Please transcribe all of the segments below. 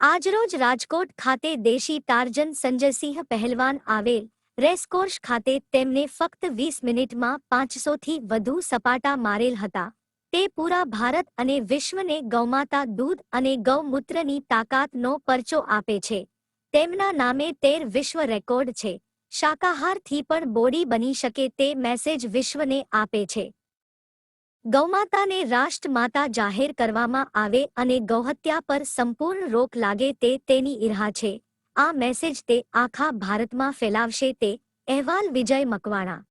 આજરોજ રાજકોટ ખાતે દેશી તારજન સંજયસિંહ પહેલવાન આવેલ રેસકોર્સ ખાતે તેમને ફક્ત વીસ મિનિટમાં પાંચસોથી વધુ સપાટા મારેલ હતા. તે પૂરા ભારત અને વિશ્વને ગૌમાતા દૂધ અને ગૌમૂત્રની તાકાતનો પરચો આપે છે. તેમના નામે તેર વિશ્વ રેકોર્ડ છે. શાકાહારથી પણ બોડી બની શકે તે મેસેજ વિશ્વને આપે છે. ગૌમાતાને રાષ્ટ્રમાતા જાહેર કરવામાં આવે અને ગૌહત્યા પર સંપૂર્ણ રોક લાગે તે તેની ઈર્હા છે આ મેસેજ તે આખા ભારતમાં ફેલાવશે તે અહેવાલ વિજય મકવાણા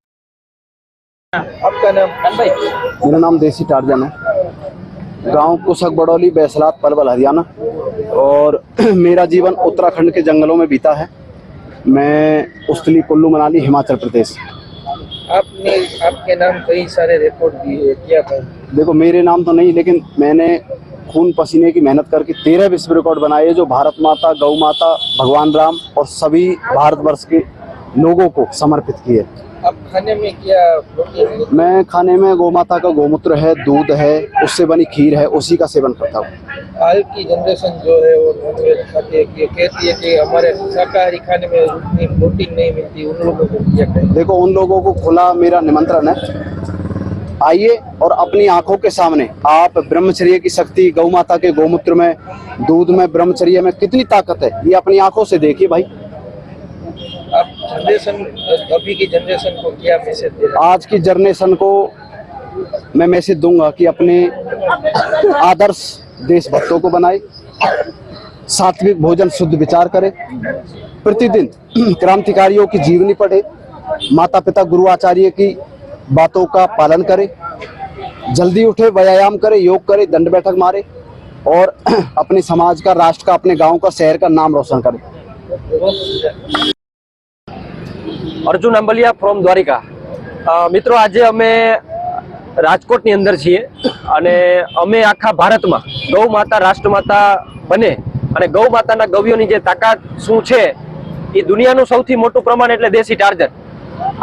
आपका नाम भाई मेरा नाम देसी टार्जन है गांव कुशक बड़ौली बैसलात पलवल हरियाणा और मेरा जीवन उत्तराखंड के जंगलों में बीता है मैं उस्तली कुल्लू मनाली हिमाचल प्रदेश आपने आपके नाम कई सारे रिकॉर्ड दिए किया था? देखो मेरे नाम तो नहीं लेकिन मैंने खून पसीने की मेहनत करके तेरह विश्व रिकॉर्ड बनाए जो भारत माता गौ माता भगवान राम और सभी भारतवर्ष के लोगों को समर्पित किए। आप खाने में क्या मैं खाने में गौ माता का गौमूत्र है दूध है उससे बनी खीर है उसी का सेवन करता हूँ। हाल की जनरेशन जो है वो नॉनवेज खाती है कि कहती है कि हमारे शाकाहारी खाने में उतनी प्रोटीन नहीं मिलती उन लोगों को क्या कहें देखो उन लोगों को खुला मेरा निमंत्रण है। आइए और अपनी आँखों के सामने आप ब्रह्मचर्य की शक्ति गौ माता के गौमूत्र में दूध में ब्रह्मचर्य में कितनी ताकत है ये अपनी आँखों से देखिए भाई। आप जनरेशन अभी की जनरेशन को क्या मैसेज दे रहे आज की जनरेशन को मैं मैसेज दूँगा कि अपने आदर्श देशभक्तों को बनाए सात्विक भोजन शुद्ध विचार करें प्रतिदिन क्रांतिकारियों की जीवनी पढ़े माता पिता गुरु आचार्य की बातों का पालन करें जल्दी उठे व्यायाम करें योग करें दंड बैठक मारे और अपने समाज का राष्ट्र का अपने गांव का शहर का नाम रोशन करें અર્જુન આંબલિયા ફ્રોમ દ્વારિકા અ, મિત્રો આજે અમે રાજકોટની અંદર છીએ અને અમે આખા ભારતમાં ગૌ માતા, રાષ્ટ્રમાતા બને અને ગૌ માતાના ગવ્યોની જે તાકાત શું છે, એ દુનિયાનું સૌથી મોટું પ્રમાણ એટલે દેશી ટાર્જન.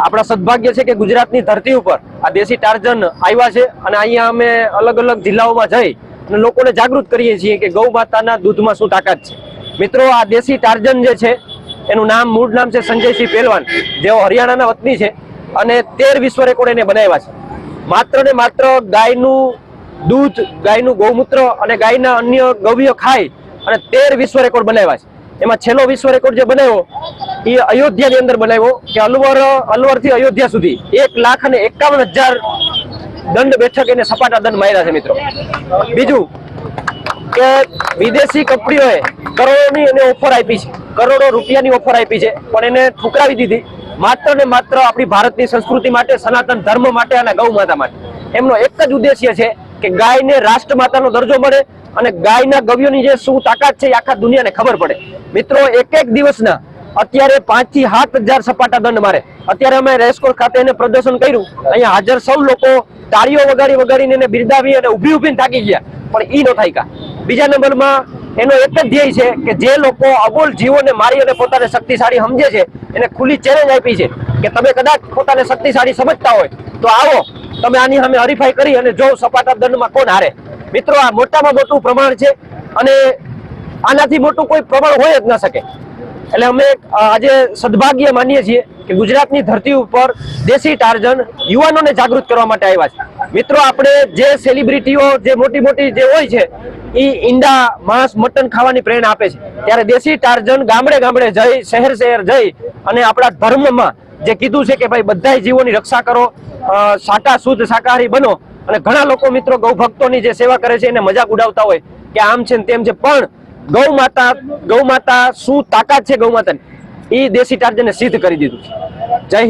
આપણા સદભાગ્ય છે કે ગુજરાતની ધરતી ઉપર આ દેશી ટાર્જન આવ્યા છે અને અહીંયા અમે અલગ અલગ જિલ્લાઓમાં જઈ અને લોકોને જાગૃત કરીએ છીએ કે ગૌ માતાના દૂધમાં શું તાકાત છે. મિત્રો, આ દેશી ટાર્જન જે છે, એનું નામ, મૂળ નામ છે સંજયસિંહ પહેલવાન. જેઓ હરિયાણાના વતની છે અને તેર વિશ્વ રેકોર્ડ એને બનાવ્યા છે. માત્ર ને માત્ર ગાયનું દૂધ, ગાયનું ગૌમૂત્ર અને ગાયના અન્ય ગવ્ય ખાય અને તેર વિશ્વ રેકોર્ડ બનાવ્યા છે. એમાં છેલ્લો વિશ્વ રેકોર્ડ જે બનાવ્યો, એ અયોધ્યાની અંદર બનાવ્યો કે અલવર, અલવરથી અયોધ્યા સુધી એક લાખ અને એકાવન હજાર દંડ બેઠક એને સપાટા દંડ માર્યા છે મિત્રો. બીજું કે વિદેશી કંપનીઓએ કરોડોની એને ઓફર આપી છે. કરોડો રૂપિયાની ઓફર આપી છે. પણ એને ઠુકરાવી દીધી. માત્ર ને માત્ર આપણી ભારતની સંસ્કૃતિ માટે, સનાતન ધર્મ માટે અને ગૌ માતા માટે. એમનો એક જ ઉદ્દેશ્ય છે કે ગાયને રાષ્ટ્રમાતાનો દરજ્જો મળે અને ગાયના ગવ્યોની જે શું તાકાત છે આખા દુનિયાને ખબર પડે. મિત્રો એક એક દિવસના અત્યારે પાંચથી સાત હજાર સપાટા દંડ મારે. અત્યારે અમે રેસકોર્સ ખાતે એને પ્રદર્શન કર્યું. અહીંયા હાજર સૌ લોકો તાળીઓ વગાડી વગાડીને એને બિરદાવી અને ઊભી ઉભીને થાકી ગયા. પણ ઈ નો થાય બીજા નંબરમાં એનો એક જ ધ્યેય છે કે જે લોકો અબોલ જીવોને મારી અને પોતાને શક્તિશાળી સમજે છે, એને ખુલ્લી ચેલેન્જ આપી છે કે તમે કદાચ પોતાને શક્તિશાળી સમજતા હોય તો આવો, તમે આની સામે હરીફાઈ કરી અને જો સપાટા દંડમાં કોણ હારે. મિત્રો, આ મોટામાં મોટું પ્રમાણ છે અને આનાથી મોટું કોઈ પ્રમાણ હોય જ ન શકે. એટલે અમે આજે સદભાગ્ય માનીએ છીએ કે ગુજરાતની ધરતી ઉપર દેશી ટાર્જન યુવાનોને જાગૃત કરવા માટે આવ્યા છે. મિત્રો, આપણે જે સેલિબ્રિટીઓ જે મોટી મોટી જે હોય છે એ ઈંડા, માંસ, મટન ખાવાની પ્રેરણા આપે છે. ત્યારે દેશી ટાર્જન ગામડે ગામડે જઈ, શહેર શહેર જઈ અને આપણા ધર્મમાં જે કીધું છે કે ભાઈ બધા જીવોની રક્ષા કરો શાકા શુદ્ધ શાકાહારી બનો અને ઘણા લોકો મિત્રો ગૌભક્તોની જે સેવા કરે છે, એને મજાક ઉડાવતા હોય કે આમ છે ને તેમ છે. પણ ગૌ માતા ગૌ માતા શું તાકાત છે ગૌ માતાની એ દેશી ટાર્જને સિદ્ધ કરી દીધું જય